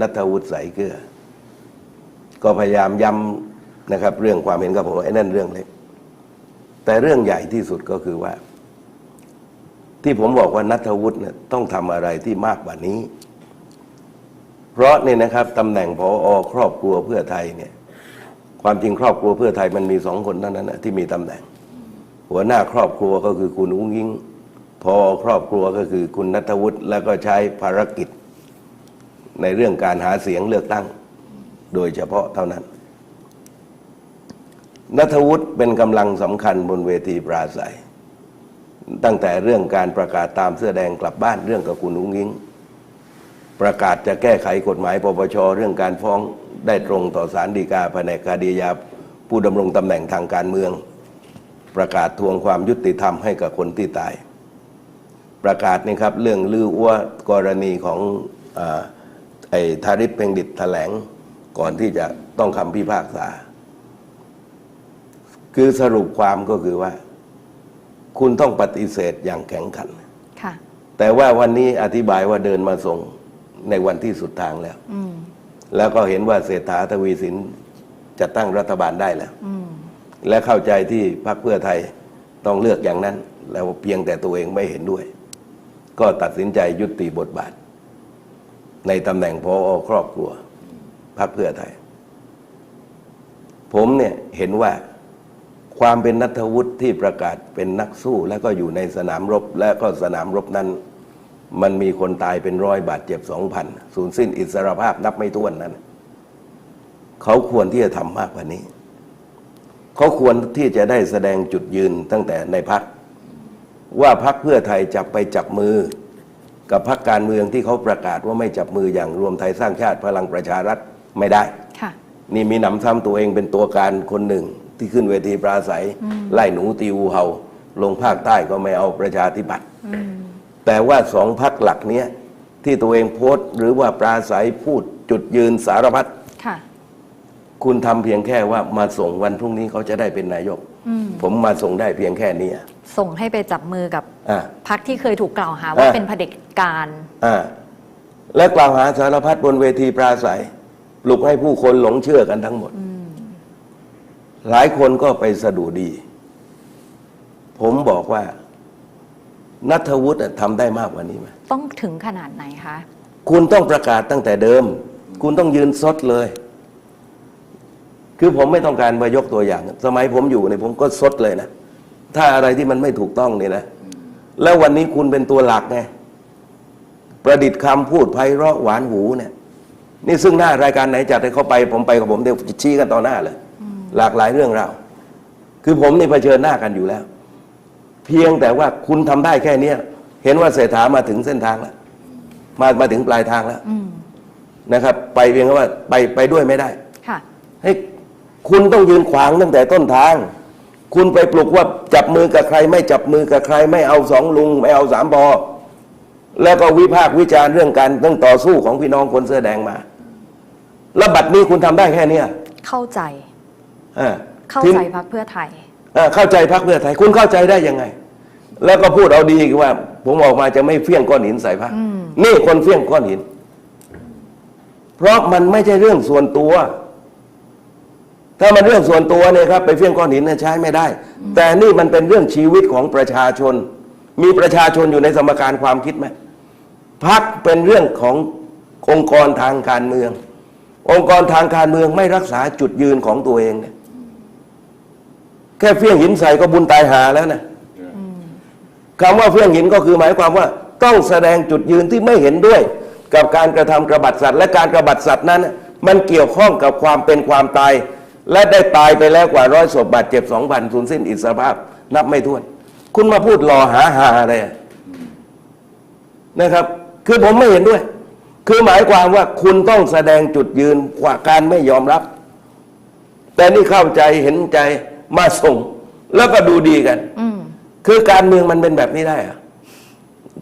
นัทวุฒิใสเกลือ ก็พยายามย้ำนะครับ เรื่องความเห็นกับผมว่าไอ้นั่นเรื่องเล็ก แต่เรื่องใหญ่ที่สุดก็คือว่า ที่ผมบอกว่านัทวุฒิเนี่ยต้องทำอะไรที่มากกว่านี้ เพราะเนี่ยนะครับตำแหน่งพออครอบครัวเพื่อไทยเนี่ย ความจริงครอบครัวเพื่อไทยมันมีสองคนเท่านั้นนะที่มีตำแหน่ง หัวหน้าครอบครัวก็คือคุณอุ้งยิงพอครอบครัวก็คือคุณนัทวุฒิแล้วก็ใช้ภารกิจ ในเรื่องการหาเสียงเลือกตั้ง โดยเฉพาะเท่านั้นนัทวุฒิเป็นกำลังสำคัญบนเวทีปราศัย ตั้งแต่เรื่องการประกาศตามเสื้อแดงกลับบ้านเรื่องกับคุณอุ้งยิง ประกาศจะแก้ไขกฎหมายปปชเรื่องการฟ้องได้ตรงต่อสารดีกาแผนกคดียาผู้ดำรงตำแหน่งทางการเมือง ประกาศทวงความยุติธรรมให้กับคนที่ตาย ประกาศนี่ครับเรื่องลืออ้วกรณีของอ ไอ้ทาริปเพ่งดิตแถลงก่อนที่จะต้องคำพิพากษา คือสรุปความก็คือว่า คุณต้องปฏิเสธอย่างแข็งขันค่ะแต่ว่าวันนี้อธิบายว่าเดินมาส่งในวันที่สุดทางแล้วอืมแล้วก็เห็นว่าเศรษฐาทวีสินจะตั้งรัฐบาลได้แล้วอืมและเข้าใจที่พรรคเพื่อไทยต้องเลือกอย่างนั้น แล้วเพียงแต่ตัวเองไม่เห็นด้วย ก็ตัดสินใจยุติบทบาท ในตำแหน่งพอครอบครัวพรรคเพื่อไทย ผมเนี่ยเห็นว่าความเป็นนัทวุฒิที่ประกาศเป็นนักสู้ แล้วก็อยู่ในสนามรบ และก็สนามรบนั้น มันมีคนตายเป็นร้อยบาดเจ็บสองพันสูญสิ้นอิสรภาพนับไม่ถ้วนนั้น เขาควรที่จะทำมากกว่านี้ เขาควรที่จะได้แสดงจุดยืนตั้งแต่ในพักว่าพักเพื่อไทยจะไปจับมือ กับพักการเมืองที่เขาประกาศว่าไม่จับมืออย่างรวมไทยสร้างชาติพลังประชารัฐไม่ได้ค่ะนี่มีหนำซ้ำตัวเองเป็นตัวการคนหนึ่งที่ขึ้นเวทีปราศัย ไล่หนูตีอูเห่าลงภาคใต้ก็ไม่เอาประชาธิปัตย์อืมแต่ว่าสองพักหลักเนี้ยที่ตัวเองโพสต์ หรือว่าปราศัยพูดจุดยืนสารพัดค่ะคุณทำเพียงแค่ว่ามาส่งวันพรุ่งนี้เขาจะได้เป็นนายกอืมผมมาส่งได้เพียงแค่นี้อะ ส่งให้ไปจับมือกับอ่า พักที่เคยถูกกล่าวหาว่าอะ เป็นเผด็จการ อ่าและกล่าวหาสารพัดบนเวทีปราศัยปลุกให้ผู้คนหลงเชื่อกันทั้งหมด หลายคนก็ไปสะดุดี ผมบอกว่า นัทวุฒิอะทำได้มากกว่านี้ไหม ต้องถึงขนาดไหนคะ คุณต้องประกาศตั้งแต่เดิม คุณต้องยืนซดเลย คือผมไม่ต้องการมายกตัวอย่าง สมัยผมอยู่เนี่ยผมก็ซดเลยนะ ถ้าอะไรที่มันไม่ถูกต้องเนี่ยนะ แล้ววันนี้คุณเป็นตัวหลักไงประดิษฐ์คำพูดไพเราะหวานหูเนี่ย นี่ซึ่งหน้ารายการไหนจัดให้เขาไป ผมไปกับผมเดี๋ยวชี้กันต่อหน้าเลย หลากหลายเรื่องราวคือผมนี่เผชิญหน้ากันอยู่แล้ว เพียงแต่ว่าคุณทำได้แค่เนี้ยเห็นว่าเศรษฐามาถึงเส้นทางแล้วมามาถึงปลายทางแล้วอืมนะครับ ไปเพียงแค่ว่าไปไปด้วยไม่ได้ค่ะให้คุณต้องยืนขวางตั้งแต่ต้นทาง คุณไปปลุกว่าจับมือกับใคร ไม่จับมือกับใคร ไม่เอาสองลุง ไม่เอาสามบอแล้วก็วิพากษ์วิจารณ์เรื่องการต้องต่อสู้ของพี่น้องคนเสื้อแดงมา แล้วบัดนี้คุณทำได้แค่เนี้ยเข้าใจอ่าเข้าทีใจพักเพื่อไทยอ่าเข้าใจพักเพื่อไทย คุณเข้าใจได้ยังไง แล้วก็พูดเอาดีอีกว่า ผมออกมาจะไม่เฟี้ยงก้อนหินใส่พักอืมนี่คนเฟี้ยงก้อนหิน เพราะมันไม่ใช่เรื่องส่วนตัว ถ้ามันเรื่องส่วนตัวเนี่ยครับไปเฟี้ยงก้อนหินเนี่ยใช้ไม่ได้ แต่นี่มันเป็นเรื่องชีวิตของประชาชน มีประชาชนอยู่ในสมการความคิดไหมพักเป็นเรื่องขององค์กรทางการเมือง องค์กรทางการเมืองไม่รักษาจุดยืนของตัวเองเนี่ยแค่เฟี้ยงหินใส่ก็บุญตายหาแล้วนะคำว่าเฟี้ยงหินก็คือหมายความว่า ต้องแสดงจุดยืนที่ไม่เห็นด้วย กับการกระทำกระบัดสัตว์ และการกระบัดสัตว์นั้นน่ะมันเกี่ยวข้องกับความเป็นความตาย และได้ตายไปแล้วกว่าร้อยศพบาดเจ็บสองพันสูญสิ้นอิสรภาพ นับไม่ถ้วน คุณมาพูดหล่อหาหาอะไรอะนะครับ คือผมไม่เห็นด้วย คือหมายความว่าคุณต้องแสดงจุดยืนกว่าการไม่ยอมรับ แต่นี่เข้าใจเห็นใจมาส่ง แล้วก็ดูดีกันอืมคือการเมืองมันเป็นแบบนี้ได้เหรอะ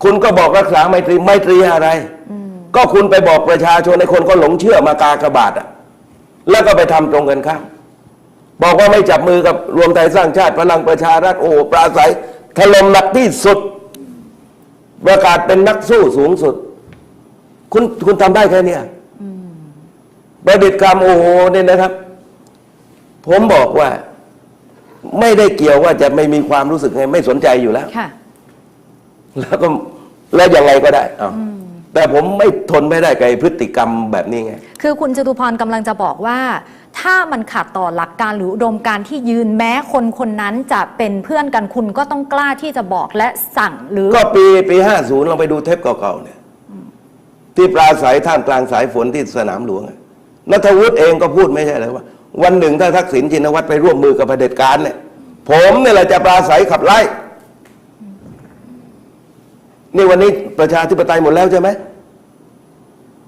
คุณก็บอกรักษาไมตรีไมตรีอะไรก็คุณไปบอกประชาชนในคนก็หลงเชื่อมากากบาทอะ แล้วก็ไปทำตรงกันข้าม บอกว่าไม่จับมือกับรวมไทยสร้างชาติพลังประชารัฐโอ้ปราศัยถล่มหนักที่สุด ประกาศเป็นนักสู้สูงสุด คุณคุณทำได้แค่เนี้ยประดิษฐ์กรรมโอ้โหเนี่ยนะครับ ผมบอกว่า ไม่ได้เกี่ยวว่าจะไม่มีความรู้สึกไง ไม่สนใจอยู่แล้วค่ะแล้วก็แล้วยังไงก็ได้เอาแต่ผมไม่ทนไม่ได้กับไอ้พฤติกรรมแบบนี้ไง คือคุณจตุพรกำลังจะบอกว่า ถ้ามันขัดต่อหลักการหรืออุดมการณ์ที่ยืนแม้คนคนนั้นจะเป็นเพื่อนกันคุณก็ต้องกล้าที่จะบอกและสั่งหรือก็ปีปีห้าศูนย์เราไปดูเทปเก่าๆเนี่ยที่ปราศัยท่ามกลางสายฝนที่สนามหลวงอะนัทวุฒิเองก็พูดไม่ใช่เลยว่า วันหนึ่งถ้าทักษิณชินวัตรไปร่วมมือกับเผด็จการเนี่ย ผมเนี่ยแหละจะปราศัยขับไล่นี่วันนี้ประชาธิปไตยหมดแล้วใช่ไหม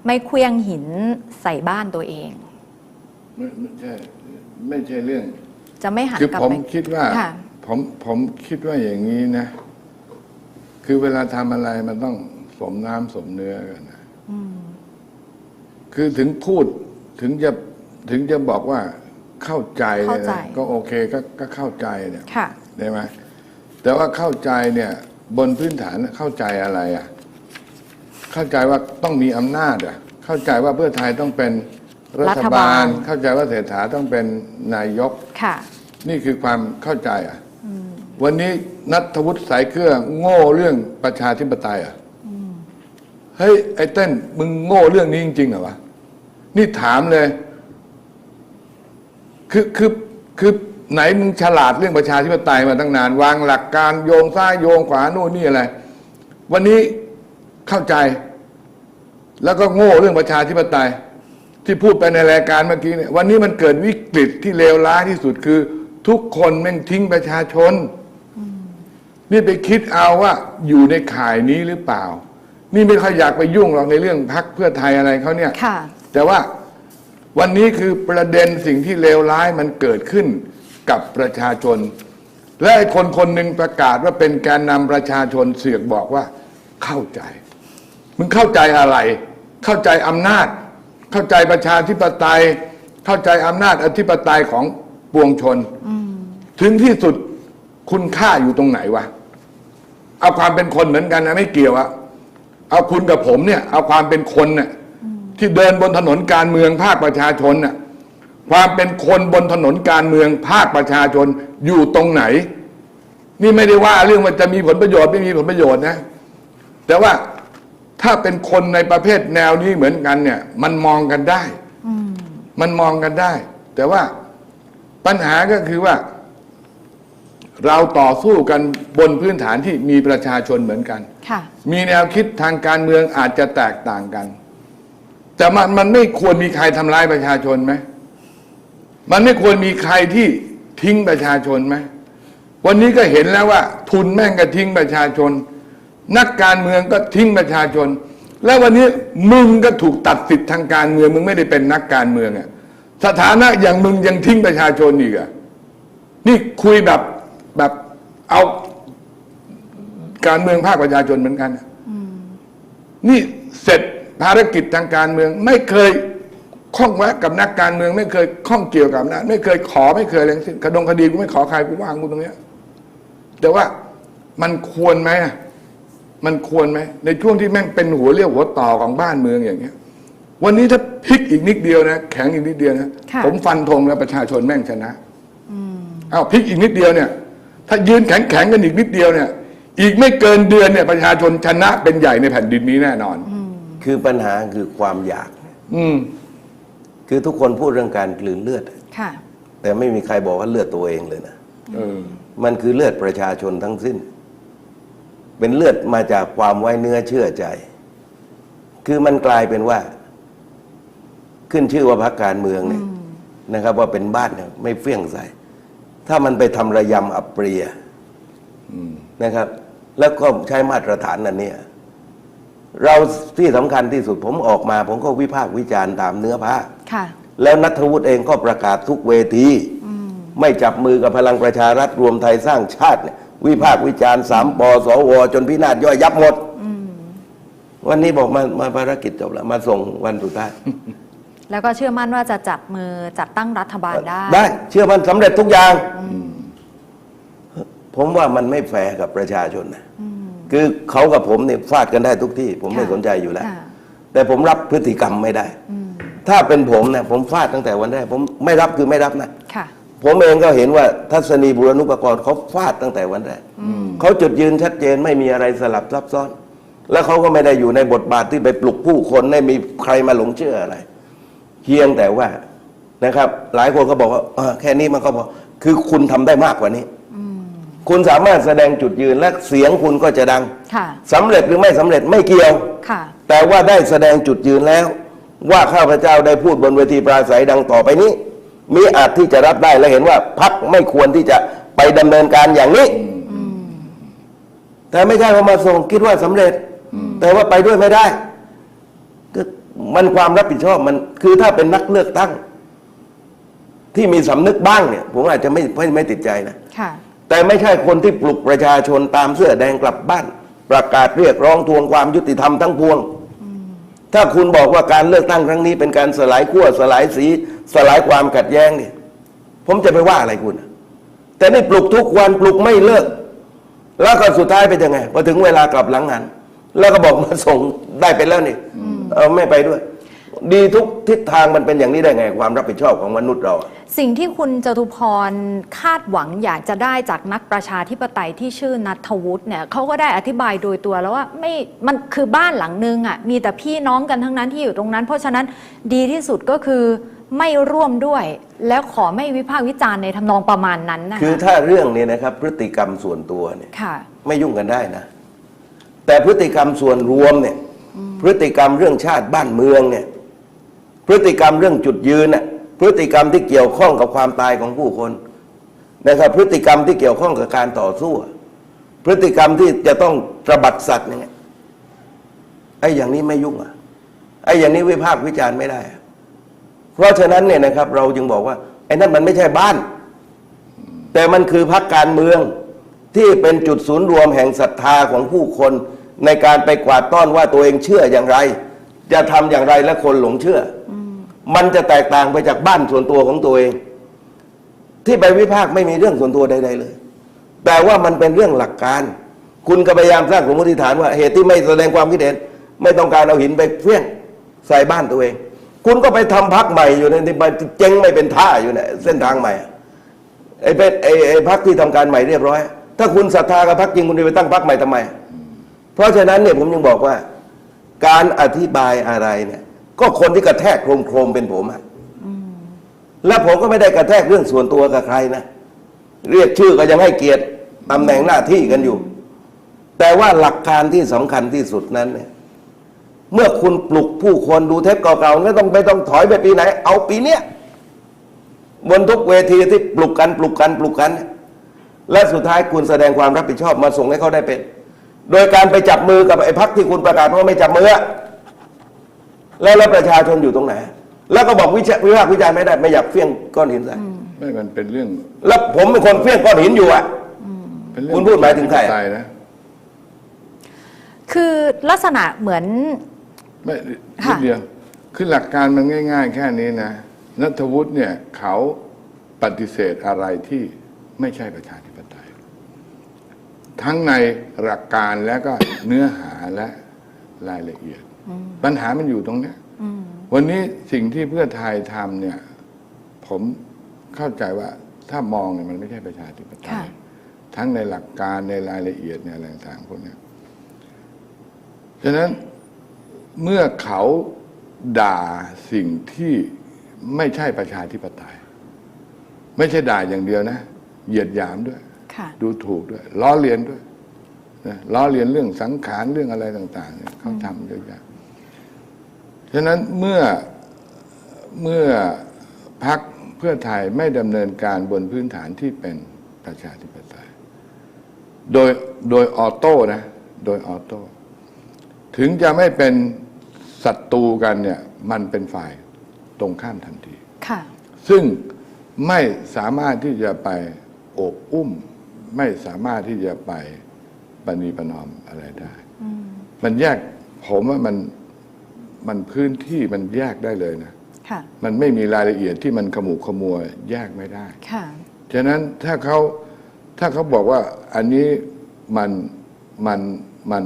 ไม่เคลี้ยงหินใส่บ้านตัวเอง ไม่ไม่ใช่ไม่ใช่เรื่อง จะไม่หันคือกลับผมไป คิดว่าค่ะ ผมผมคิดว่าอย่างนี้นะ คือเวลาทำอะไรมันต้องสมน้ำสมเนื้อกันนะคือถึงพูดถึงจะถึงจะบอกว่าเข้าใจเข้าใจ นี่ยนะก็โอเคก็ก็เข้าใจเนี่ยค่ะ ได้ไหมแต่ว่าเข้าใจเนี่ย บนพื้นฐานเข้าใจอะไรอะ เข้าใจว่าต้องมีอำนาจอะ เข้าใจว่าเพื่อไทยต้องเป็น รัรัฐฐบาบาลลเข้าใจว่าเศรษฐาต้องเป็นนายกค่ะ นี่คือความเข้าใจอะวันนี้นัทวุฒิสายเกลือโง่เรื่องประชาธิปไตยอะเฮ้ยไอ้เต้นมึงโง่เรื่องนี้จริงๆเหรอวะนี่ถามเลย คือคือคือไหนมึงฉลาดเรื่องประชาธิปไตยมาตั้งนาน วางหลักการโยงซ้ายโยงขวาโน่นนี่อะไร วันนี้เข้าใจ แล้วก็โง่เรื่องประชาธิปไตย ที่พูดไปในรายการเมื่อกี้เนี่ยวันนี้มันเกิดวิกฤตที่เลวร้ายที่สุดคือ ทุกคนแม่งทิ้งประชาชน นี่ไปคิดเอาว่าอยู่ในข่ายนี้หรือเปล่า นี่ไม่ค่อยอยากไปยุ่งหรอกในเรื่องพักเพื่อไทยอะไรเขาเนี่ยค่ะแต่ว่าวันนี้คือประเด็นสิ่งที่เลวร้ายมันเกิดขึ้นกับประชาชน และไอ้คนคนหนึ่งประกาศว่าเป็นแกนนำประชาชนเสือกบอกว่า เข้าใจ มึงเข้าใจอะไร เข้าใจอำนาจ เข้าใจประชาธิปไตย เข้าใจอำนาจอธิปไตยของปวงชน ถึงที่สุดคุณค่าอยู่ตรงไหนวะ เอาความเป็นคนเหมือนกันนะไม่เกี่ยวอะเอาคุณกับผมเนี่ย เอาความเป็นคนเนี่ยที่เดินบนถนนการเมืองภาคประชาชนน่ะความเป็นคนบนถนนการเมืองภาคประชาชนอยู่ตรงไหน นี่ไม่ได้ว่าเรื่องว่าจะมีผลประโยชน์ไม่มีผลประโยชน์นะ แต่ว่า ถ้าเป็นคนในประเภทแนวนี้เหมือนกันเนี่ย มันมองกันได้ มันมองกันได้ แต่ว่าปัญหาก็คือว่า เราต่อสู้กันบนพื้นฐานที่มีประชาชนเหมือนกันค่ะมีแนวคิดทางการเมืองอาจจะแตกต่างกัน แต่มันมันไม่ควรมีใครทำร้ายประชาชนไหม มันไม่ควรมีใครที่ทิ้งประชาชนไหม วันนี้ก็เห็นแล้วว่า ทุนแม่งก็ทิ้งประชาชน นักการเมืองก็ทิ้งประชาชน แล้ววันนี้มึงก็ถูกตัดสิทธิ์ทางการเมือง มึงไม่ได้เป็นนักการเมืองอะสถานะอย่างมึงยังทิ้งประชาชนอีกอะนี่คุยแบบแบบเอาการเมืองภาคประชาชนเหมือนกันอะนี่เสร็จภารกิจทางการเมือง ไม่เคยข้องแวะกับนักการเมือง ไม่เคยข้องเกี่ยวกับนะไม่เคยขอไม่เคยอะไรทั้งสิ้นคดงคดีกูไม่ขอใครกูว่างกูตรงเนี้ยแต่ว่ามันควรไหมอะ มันควรไหมในช่วงที่แม่งเป็นหัวเรี่ยวหัวต่อของบ้านเมืองอย่างเงี้ย วันนี้ถ้าพลิกอีกนิดเดียวนะแข็งอีกนิดเดียวนะค่ะ ผมฟันธงแล้วประชาชนแม่งชนะอ้าวพลิกอีกนิดเดียวเนี่ย ถ้ายืนแข็งแข็งๆกันอีกนิดเดียวเนี่ย อีกไม่เกินเดือนเนี่ยประชาชนชนะเป็นใหญ่ในแผ่นดินนี้แน่นอน คือปัญหาคือความอยาก อืม คือทุกคนพูดเรื่องการกลืนเลือด ค่ะ แต่ไม่มีใครบอกว่าเลือดตัวเองเลยนะ เออ มันคือเลือดประชาชนทั้งสิ้น เป็นเลือดมาจากความไว้เนื้อเชื่อใจ คือมันกลายเป็นว่า ขึ้นชื่อว่าพรรคการเมืองเนี่ยนะครับ ว่าเป็นบ้านเนี่ยไม่เฟี้ยงใส่ถ้ามันไปทำระยำอับเปรียนะครับ แล้วก็ใช้มาตรฐานอันเนี้ยเราที่สำคัญที่สุดผมออกมา ผมก็วิพากษ์วิจารณ์ตามเนื้อผ้าค่ะแล้วนัทวุฒิเองก็ประกาศทุกเวที ไม่จับมือกับพลังประชารัฐรวมไทยสร้างชาติเนี่ย วิพากษ์วิจารณ์สามปสวจนพินาศย่อยยับหมดวันนี้บอกมามาภารกิจจบแล้วมาส่งวันสุดท้ายแล้วก็เชื่อมั่นว่าจะจับมือจัดตั้งรัฐบาลได้ ได้ เชื่อมันสำเร็จทุกอย่าง ผมว่ามันไม่แฟร์กับประชาชนนะคือเขากับผมเนี่ยฟาดกันได้ทุกที่ ผมไม่ค่ะสนใจอยู่แล้วค่ะแต่ผมรับพฤติกรรมไม่ได้ ถ้าเป็นผมเนี่ยผมฟาดตั้งแต่วันแรกผมไม่รับคือไม่รับนะค่ะ ผมเองก็เห็นว่าทัศนีบุรณุปกรณ์เขาฟาดตั้งแต่วันแรกเขาจุดยืนชัดเจนไม่มีอะไรสลับซับซ้อน แล้วเขาก็ไม่ได้อยู่ในบทบาทที่ไปปลุกผู้คนให้มีใครมาหลงเชื่ออะไรเพียงแต่ว่านะครับ หลายคนก็บอกว่าเออแค่นี้มันก็พอคือคุณทำได้มากกว่านี้คุณสามารถแสดงจุดยืนและเสียงคุณก็จะดังค่ะสำเร็จหรือไม่สำเร็จไม่เกี่ยวค่ะแต่ว่าได้แสดงจุดยืนแล้ว ว่าข้าพเจ้าได้พูดบนเวทีปราศัยดังต่อไปนี้ มีอาจที่จะรับได้และเห็นว่าพักไม่ควรที่จะไปดำเนินการอย่างนี้ แต่ไม่ใช่ว่ามาส่งคิดว่าสำเร็จ แต่ว่าไปด้วยไม่ได้ก็มันความรับผิดชอบมันคือถ้าเป็นนักเลือกตั้ง ที่มีสำนึกบ้างเนี่ย ผมอาจจะไม่ไม่ไม่ติดใจนะค่ะ แต่ไม่ใช่คนที่ปลุกประชาชนตามเสื้อแดงกลับบ้าน ประกาศเรียกร้องทวงความยุติธรรมทั้งพวง ถ้าคุณบอกว่าการเลือกตั้งครั้งนี้ เป็นการสลายขั้วสลายสีสลายความขัดแย้งเนี่ยผมจะไปว่าอะไรคุณ แต่นี่ปลุกทุกวันปลุกไม่เลิก แล้วก็สุดท้ายเป็นยังไงพอถึงเวลากลับหลังงาน แล้วก็บอกมาส่งได้ไปแล้วนี่ เออไม่ไปด้วย ดีทุกทิศทางมันเป็นอย่างนี้ได้ไงความรับผิดชอบของมนุษย์เราอะ สิ่งที่คุณจตุพรคาดหวังอยากจะได้จากนักประชาธิปไตยที่ชื่อนัทวุฒิเนี่ยเขาก็ได้อธิบายโดยตัวแล้วว่าไม่มันคือบ้านหลังนึงอะมีแต่พี่น้องกันทั้งนั้นที่อยู่ตรงนั้น เพราะฉะนั้นดีที่สุดก็คือไม่ร่วมด้วย แล้วขอไม่วิพากษ์วิจารณ์ในทำนองประมาณนั้นนะคือคะถ้าเรื่องนี้นะครับพฤติกรรมส่วนตัวเนี่ยค่ะ ไม่ยุ่งกันได้นะ แต่พฤติกรรมส่วนรวมเนี่ยพฤติกรรมเรื่องชาติบ้านเมืองเนี่ย พฤติกรรมเรื่องจุดยืนน่ะพฤติกรรมที่เกี่ยวข้องกับความตายของผู้คนนะครับพฤติกรรมที่เกี่ยวข้องกับการต่อสู้ พฤติกรรมที่จะต้องตระบัดสัตว์เนี่ยไอ้อย่างนี้ไม่ยุ่งอะไอ้อย่างนี้วิพากษ์วิจารณ์ไม่ได้อะเพราะฉะนั้นเนี่ยนะครับ เราจึงบอกว่าไอ้นั่นมันไม่ใช่บ้าน แต่มันคือพรรคการเมืองที่เป็นจุดศูนย์รวมแห่งศรัทธาของผู้คน ในการไปกวาดต้อนว่าตัวเองเชื่ออย่างไร จะทำอย่างไรและคนหลงเชื่ออมันจะแตกต่างไปจากบ้านส่วนตัวของตัวเอง ที่ไปวิพากษ์ไม่มีเรื่องส่วนตัวใด ๆ เลย แต่ว่ามันเป็นเรื่องหลักการ คุณก็พยายามสร้างสมมติฐานว่า เหตุที่ไม่แสดงความคิดเห็น ไม่ต้องการเอาหินไปเฟี้ยงใส่บ้านตัวเอง คุณก็ไปทำพักใหม่อยู่ในที่มันเจ๊งไม่เป็นท่าอยู่ในเส้นทางใหม่อะไอ้เป็นไอ้ไอ้พักที่ทำการใหม่เรียบร้อย ถ้าคุณศรัทธากับพักจริงคุณจะไปตั้งพักใหม่ทำไม เพราะฉะนั้นเนี่ยผมยังบอกว่า การอธิบายอะไรเนี่ย ก็คนที่กระแทกโครมโครมๆเป็นผมอะและผมก็ไม่ได้กระแทกเรื่องส่วนตัวกับใครนะเรียกชื่อก็ยังให้เกียรติตำแหน่งหน้าที่กันอยู่ แต่ว่าหลักการที่สำคัญที่สุดนั้นเนี่ย เมื่อคุณปลุกผู้คนดูเทปเก่าๆไม่ต้องไม่ต้องถอยไปปีไหน เอาปีเนี้ยบนทุกเวทีที่ปลุกกันปลุกกันปลุกกันเนี่ยและสุดท้ายคุณแสดงความรับผิดชอบมาส่งให้เขาได้เป็น โดยการไปจับมือกับไอ้พักที่คุณประกาศว่าไม่จับมืออะแล้วแล้วประชาชนอยู่ตรงไหน แล้วก็บอกวิจาวิพากษ์วิจารณ์ไม่ได้ไม่อยากเฟี้ยงก้อนหินใส่ไม่มันเป็นเรื่อง แล้วผมเป็นคนเฟี้ยงก้อนหินอยู่อะเป็นเรื่องคุณพูดหมายถึงใครอะปะชาธิปไตยนะคือลักษณะเหมือนไม่นิค่ะดเดียวคือหลักการมันง่าย ๆ แค่นี้นะนัทวุฒิเนี่ยเขาปฏิเสธอะไรที่ไม่ใช่ประชาธิปไตย ทั้งในหลักการและก็เนื้อหาและรายละเอียด ปัญหามันอยู่ตรงเนี้ยวันนี้สิ่งที่เพื่อไทยทำเนี่ย ผมเข้าใจว่าถ้ามองเนี่ยมันไม่ใช่ประชาธิปไตค่ะยทั้งในหลักการในรายละเอียดในอะไรต่างๆพวกเนี้ยฉะนั้นเมื่อเขาด่าสิ่งที่ไม่ใช่ประชาธิปไตย ไม่ใช่ด่าอย่างเดียวนะ เหยียดหยามด้วยค่ะ ดูถูกด้วยล้อเลียนด้วยนะล้อเลียนเรื่องสังขารเรื่องอะไรต่าง ๆ เนี่ยเขาทำเยอะแยะฉะนั้นเมื่อเมื่อพักเพื่อไทยไม่ดำเนินการบนพื้นฐานที่เป็นประชาธิปไตยโดยโดยออโต้นะโดยออโต้ถึงจะไม่เป็นศัตรูกันเนี่ย มันเป็นฝ่ายตรงข้ามทันทีค่ะซึ่งไม่สามารถที่จะไปโอบอุ้ม ไม่สามารถที่จะไปปณีประนอมอะไรได้ มันแยกผมว่ามันมันพื้นที่มันแยกได้เลยนะค่ะมันไม่มีรายละเอียดที่มันขมุกขมัวแยกไม่ได้ค่ะฉะนั้นถ้าเขาถ้าเขาบอกว่าอันนี้มันมันมัน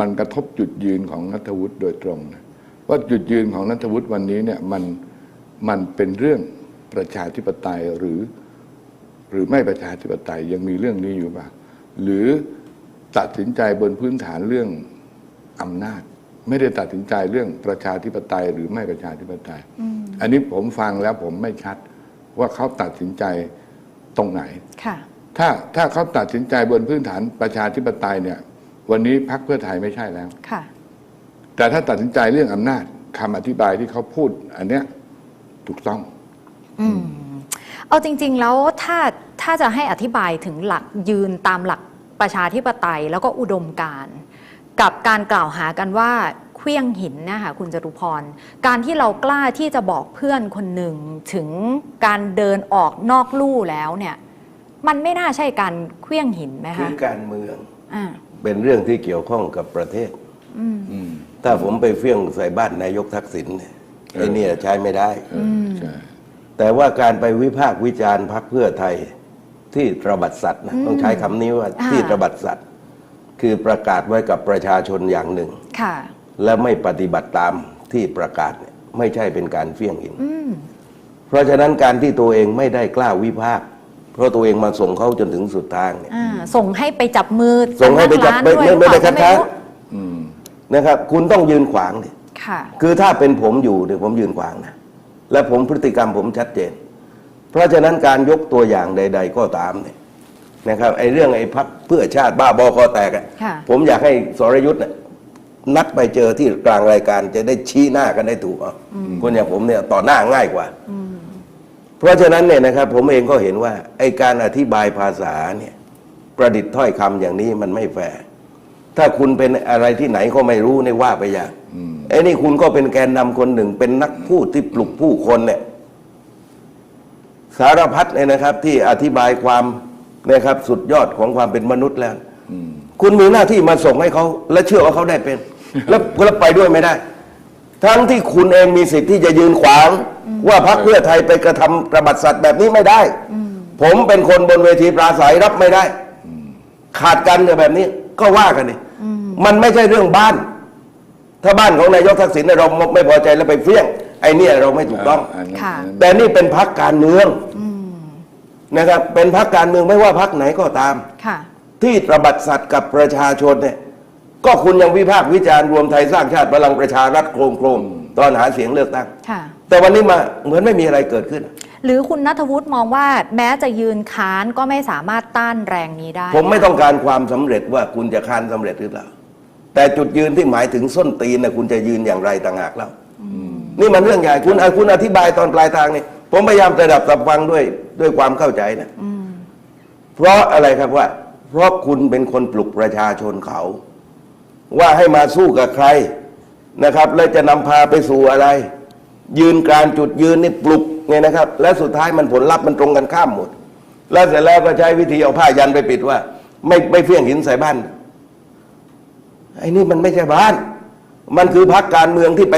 มันกระทบจุดยืนของนัทวุฒิโดยตรงนะว่าจุดยืนของนัทวุฒิวันนี้เนี่ยมันมันเป็นเรื่องประชาธิปไตยหรือ หรือไม่ประชาธิปไตยยังมีเรื่องนี้อยู่บ้างหรือตัดสินใจบนพื้นฐานเรื่องอำนาจ ไม่ได้ตัดสินใจเรื่องประชาธิปไตย หรือไม่ประชาธิปไตย อันนี้ผมฟังแล้วผมไม่ชัด ว่าเขาตัดสินใจตรงไหนค่ะถ้าถ้าเขาตัดสินใจบนพื้นฐานประชาธิปไตยเนี่ย วันนี้พักเพื่อไทยไม่ใช่แล้วค่ะแต่ถ้าตัดสินใจเรื่องอำนาจคำอธิบายที่เขาพูด อันเนี้ยถูกต้อง อืม เอาจริง ๆ แล้วถ้าถ้าจะให้อธิบายถึงหลักยืนตามหลักประชาธิปไตยแล้วก็อุดมการณ์กับการกล่าวหากันว่าเคลี้ยงหินเนะคะคุณจตุพร การที่เรากล้าที่จะบอกเพื่อนคนหนึ่งถึงการเดินออกนอกลู่แล้วเนี่ย มันไม่น่าใช่การเคลี้ยงหินไหมคืคะอการเมืองอ่าเป็นเรื่องที่เกี่ยวข้องกับประเทศอืมถ้าผมไปเฟี้ยงใส่บ้านนายกทักษิณเนี่ยไอ้เนี่ยใช้ไม่ได้เออใช่ แต่ว่าการไปวิพากษ์วิจารณ์พักเพื่อไทยที่ตระบัดสัตว์นะต้องใช้คำนี้ว่าอ่าที่ตระบัดสัตว์ คือประกาศไว้กับประชาชนอย่างหนึ่งค่ะและไม่ปฏิบัติตามที่ประกาศเนี่ยไม่ใช่เป็นการเฟี้ยงหินอืมเพราะฉะนั้นการที่ตัวเองไม่ได้กล้าวิพากษ์เพราะตัวเองมาส่งเขาจนถึงสุดทางเนี่ยอ่าส่งให้ไปจับมือส่งให้ไปจับตั้ไม่ร้านไม่ด้วยไม่ได้หรือคัดเปล่ค้านก็ม่รู้อืมนะครับ คุณต้องยืนขวางดิค่ะคือถ้าเป็นผมอยู่เนี่ยผมยืนขวางนะ และผมพฤติกรรมผมชัดเจน เพราะฉะนั้นการยกตัวอย่างใด ๆ ก็ตามเนี่ยนะครับไอ้เรื่องไอ้พักเพื่อชาติบ้าบอคอแตกอะค่ะ ผมอยากให้สรยุทธ์เนี่ยนัดไปเจอที่กลางรายการจะได้ชี้หน้ากันได้ถูกเอาคนอย่างผมเนี่ยต่อหน้าง่ายกว่า เพราะฉะนั้นเนี่ยนะครับผมเองก็เห็นว่าไอ้การอธิบายภาษาเนี่ยประดิษฐ์ถ้อยคำอย่างนี้มันไม่แฟร์ถ้าคุณเป็นอะไรที่ไหนก็ไม่รู้ในยว่าไปอย่าง ไอ้นี่คุณก็เป็นแกนนำคนหนึ่ง เป็นนักพูดที่ปลุกผู้คนเนี่ย สารพัดเลยนะครับ ที่อธิบายความนะครับ สุดยอดของความเป็นมนุษย์แล้วคุณมีหน้าที่มาส่งให้เขา และเชื่อว่าเขาได้เป็น แล้วแล้วไปด้วยไม่ได้ ทั้งที่คุณเองมีสิทธิ์ที่จะยืนขวาง ว่าพรรคเพื่อไทยไปกระทำประบัติสัตว์แบบนี้ไม่ได้ ผมเป็นคนบนเวทีปราศัยรับไม่ได้ ขาดกันเนี่ยแบบนี้ก็ว่ากันนี่มันไม่ใช่เรื่องบ้าน ถ้าบ้านของนายกทักษิณเนี่ยเราไม่พอใจแล้วไปเฟี้ยง ไอ้เนี่ยเราไม่ถูกต้องนนั้นค่ะ อันนั้นแต่นี่เป็นพักการเมืองนะครับ เป็นพักการเมืองไม่ว่าพักไหนก็ตาม ค่ะ ที่ตระบัดสัตว์กับประชาชนเนี่ย ก็คุณยังวิพากษ์วิจารณ์รวมไทยสร้างชาติพลังประชารัฐโครมโครมตอนหาเสียงเลือกตั้ง ค่ะ แต่วันนี้มาเหมือนไม่มีอะไรเกิดขึ้น หรือคุณนัทวุฒิมองว่าแม้จะยืนค้านก็ไม่สามารถต้านแรงนี้ได้ ผมไม่ต้องการความสำเร็จว่าคุณจะคานสำเร็จหรือเปล่า แต่จุดยืนที่หมายถึงส้นตีนนะคุณจะยืนอย่างไรต่างหากแล้วนี่มันเรื่องใหญ่คุณอะคุณอธิบายตอนปลายทางนี่ผมพยายามระดับตับฟังด้วยด้วยความเข้าใจนะเพราะอะไรครับว่า เพราะคุณเป็นคนปลุกประชาชนเขา ว่าให้มาสู้กับใครนะครับ แล้วจะนำพาไปสู่อะไร ยืนกลารจุดยืนนี่ปลุกไงนะครับ และสุดท้ายมันผลลัพธ์มันตรงกันข้ามหมด แล้วเสร็จแล้วก็ใช้วิธีเอาผ้ายันไปปิดว่า ไม่ไม่เฟี้ยงหินใส่บ้าน ไอ้นี่มันไม่ใช่บ้าน มันคือพักการเมืองที่ไป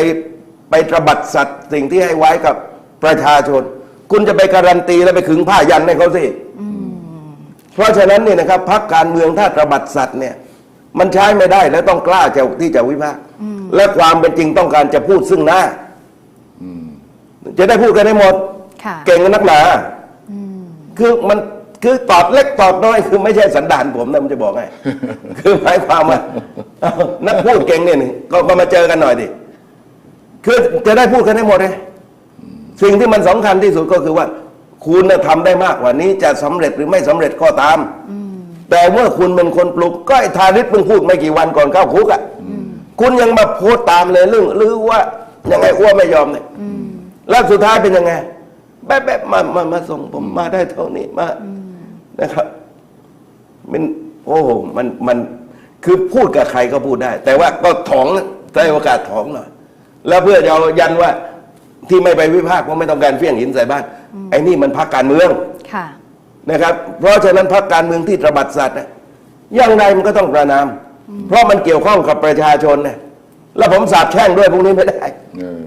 ไปตระบัดสัตว์สิ่งที่ให้ไว้กับประชาชน คุณจะไปการันตีแล้วไปขึงผ้ายันให้เขาสิเพราะฉะนั้นเนี่ยนะครับพักการเมืองถ้าตระบัดสัตว์เนี่ย มันใช้ไม่ได้และต้องกล้าจะที่จะวิพากษ์และความเป็นจริงต้องการจะพูดซึ่งหน้าจะได้พูดกันได้หมดค่ะเก่งกันนักหนาคือมัน คือตอดเล็กตอดน้อยคือไม่ใช่สันดานผมนะมันจะบอกให้ คือหมายความว่าเอานักพูดเก่งเนี่ยนี่ก็ก็มาเจอกันหน่อยดิคือจะได้พูดกันได้หมดเลยสิ่งที่มันสำคัญที่สุดก็คือว่า คุณน่ะทำได้มากกว่านี้จะสำเร็จหรือไม่สำเร็จก็ตามแต่เมื่อคุณเป็นคนปลุก ก็ไอ้ทาริศเพิ่งพูดไม่กี่วันก่อนเข้าคุกอะคุณยังมาโพสต์ตามเลยเรื่องหรือว่ายังไงอ้วนไม่ยอมเนี่ยแล้วสุดท้ายเป็นยังไงแป๊บๆมามามาส่งผมมาได้เท่านี้มา นะครับ มันโอ้โหมันมันคือพูดกับใครก็พูดได้ แต่ว่าก็ถองใช้โอกาสถองหน่อย แล้วเพื่อจะเอายันว่าที่ไม่ไปวิพากษ์เพราะไม่ต้องการเฟี้ยงหินใส่บ้านไอ้นี่มันพักการเมืองค่ะนะครับ เพราะฉะนั้นพักการเมืองที่ตระบัดสัตว์น่ะอย่างไรมันก็ต้องประนาม เพราะมันเกี่ยวข้องกับประชาชนเนี่ยแล้วผมสาบแช่งด้วยพวกนี้ไม่ได้เออ